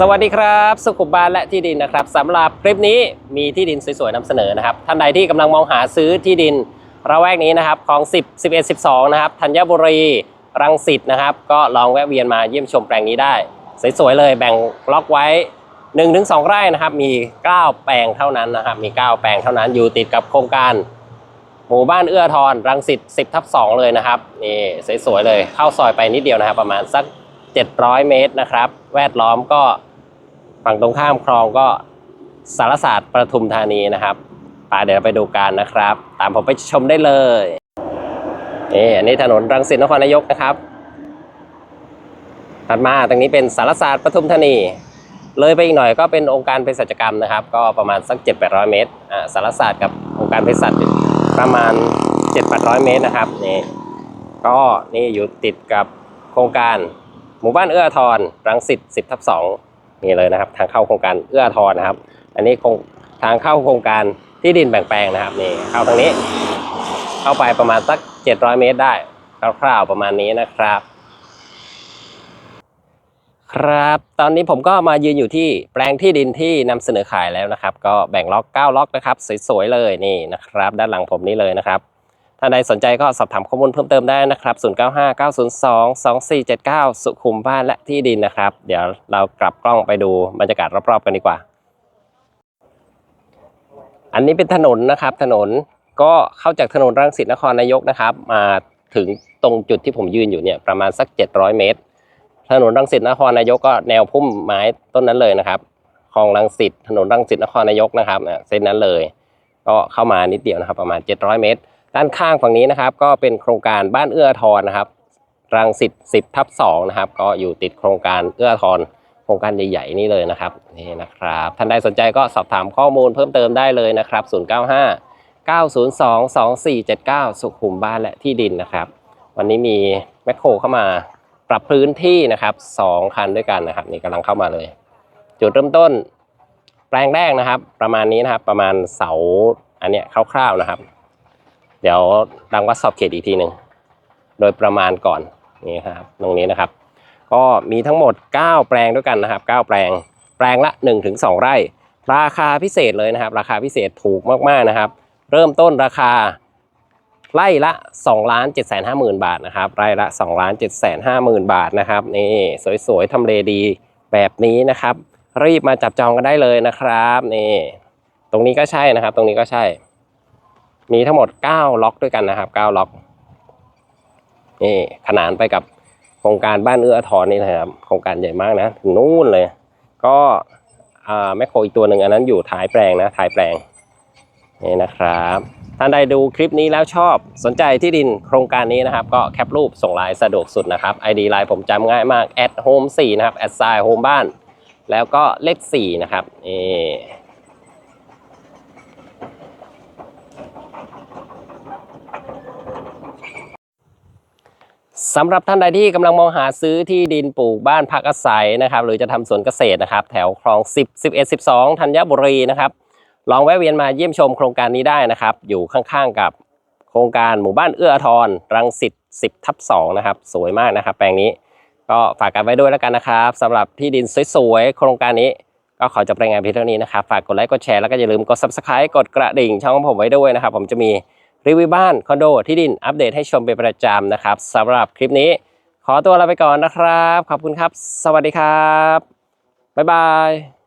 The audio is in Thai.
สวัสดีครับ สุขุมบ้านและที่ดินนะครับสำหรับคลิปนี้มีที่ดินสวยๆนำเสนอนะครับท่านใดที่กำลังมองหาซื้อที่ดินระแวกนี้นะครับของ 10 11 12 นะครับธัญบุรีรังสิตนะครับ ก็ลองแวะเวียนมาเยี่ยมชมแปลงนี้ได้ สวยๆเลยแบ่งล็อกไว้ 1-2 ไร่นะครับ มี 9 แปลงเท่านั้นนะครับ มี 9 แปลงเท่านั้นอยู่ติดกับโครงการ หมู่บ้านเอื้อทรรังสิต10ทับ2เลยนะครับนี่สวยๆเลยเข้าซอยไปนิดเดียวนะครับ ประมาณสัก 700 เมตรนะครับ แวดล้อมก็ฝั่งตรงข้ามคลองก็สารศาสตร์ประทุมธานีนะครับป่าเดี๋ยวเราไปดูกันนะครับ ตามผมไปชมได้เลยนี่อันนี้ถนนรังสิตนครนายกนะครับถัดมาตรงนี้เป็นสารศาสตร์ประทุมธานี เลยไปอีกหน่อยก็เป็นองค์การเภสัชกรรมนะครับ ก็ประมาณสัก 7-800 เมตรอ่าสารศาสตร์กับองค์การเภสัชประมาณ 7-800 เมตรนะครับนี่ก็นี่อยู่ติดกับโครงการ หมู่บ้านเอื้อทอาทรรังสิต10ทับ2นี่เลยนะครับ ทางเข้าโครงการเอื้อทรนะครับ อันนี้คงทางเข้าโครงการที่ดินแบ่งแปลงนะครับนี่เข้าทางนี้ เข้าไปประมาณสัก700เมตรได้คร่าวๆประมาณนี้นะครับ ครับ ตอนนี้ผมก็มายืนอยู่ที่แปลงที่ดินที่นำเสนอขายแล้วนะครับ ก็แบ่งล็อก9ล็อกนะครับ สวยๆเลยนี่นะครับ ด้านหลังผมนี่เลยนะครับ ถ้าใดสนใจก็สอบถามข้อมูลเพิ่มเติมได้นะครับ0959022479 สุขุมบ้านและที่ดินนะครับ เดี๋ยวเรากลับกล้องไปดูบรรยากาศรอบๆกันดีกว่า อันนี้เป็นถนนนะครับ ถนนก็เข้าจากถนนรังสิตนครนายกนะครับ มาถึงตรงจุดที่ผมยืนอยู่เนี่ยประมาณสัก 700 เมตร ถนนรังสิตนครนายกก็แนวพุ่มไม้ต้นนั้นเลยนะครับคลองรังสิตถนนรังสิตนครนายกนะครับเส้นนั้นเลย ก็เข้ามานิดเดียวนะครับ ประมาณ 700 เมตร ด้านข้างฝั่งนี้นะครับ ก็เป็นโครงการบ้านเอื้อทรนนะครับ รังสิต10ทับ2นะครับ ก็อยู่ติดโครงการเอื้อทอาทรโครงการใหญ่ๆนี่เลยนะครับนี่นะครับ ท่านใดสนใจก็สอบถามข้อมูลเพิ่มเติมได้เลยนะครับ 095 902 2479 สุขุมบ้านและที่ดินนะครับ วันนี้มีแมคโครเข้ามาปรับพื้นที่นะครับสองคันด้วยกันนะครับ นี่กำลังเข้ามาเลย จุดเริ่มต้น แปลงแรกนะครับ ประมาณนี้นะครับประมาณเสาอันเนี้ยคร่าวๆนะครับ เดี๋ยวดังวัดสอบเขตอีกทีหนึ่งโดยประมาณก่อนนี่ครับตรงนี้นะครับ ก็มีทั้งหมด 9 แปลงด้วยกันนะครับ 9 แปลงแปลงละ 1-2 ไร่ ราคาพิเศษเลยนะครับ ราคาพิเศษถูกมากๆนะครับ เริ่มต้นราคาไร่ละ2ล้าน7 5 0 0 0 0 บาทนะครับไร่ละ2ล้าน7 5 0 0 0 0 บาทนะครับนี่สวยๆทำเลดีแบบนี้นะครับ รีบมาจับจองกันได้เลยนะครับนี่ตรงนี้ก็ใช่นะครับ ตรงนี้ก็ใช่ มีทั้งหมด 9 ล็อกด้วยกันนะครับ 9 ล็อกนี่ขนานไปกับโครงการบ้านเอื้อทรนี่นะครับ โครงการใหญ่มากนะถึงนู่นเลย ก็แมคโครอีกตัวหนึ่งอันนั้นอยู่ท้ายแปลงนะท้ายแปลงนี่นะครับท่านใดดูคลิปนี้แล้วชอบสนใจที่ดินโครงการนี้นะครับ ก็แคปรูปส่งไลน์สะดวกสุดนะครับ ID ไลน์ผมจำง่ายมาก at home 4นะครับ at sign home บ้าน แล้วก็เลข4นะครับนี่ สำหรับท่านใดที่กำลังมองหาซื้อที่ดินปลูกบ้านพักอาศัยนะครับ หรือจะทำสวนเกษตรนะครับ แถวคลอง 10 11 12ธัญบุรีนะครับ ลองแวะเวียนมาเยี่ยมชมโครงการนี้ได้นะครับ อยู่ข้างๆกับโครงการหมู่บ้านเอื้ออาทรรังสิต10ทับ2นะครับ สวยมากนะครับ แปลงนี้ก็ฝากกันไว้ด้วยแล้วกันนะครับสำหรับที่ดินสวยๆโครงการนี้ ก็ขอจบรายงานเพียงเท่านี้นะครับ ฝากกดไลค์กดแชร์แล้วก็อย่าลืมกด subscribe กดกระดิ่งช่องของผมไว้ด้วยนะครับ ผมจะมี รีวิวบ้านคอนโดที่ดินอัปเดตให้ชมเป็นประจำนะครับสำหรับคลิปนี้ ขอตัวลาไปก่อนนะครับ ขอบคุณครับ สวัสดีครับ บ๊ายบาย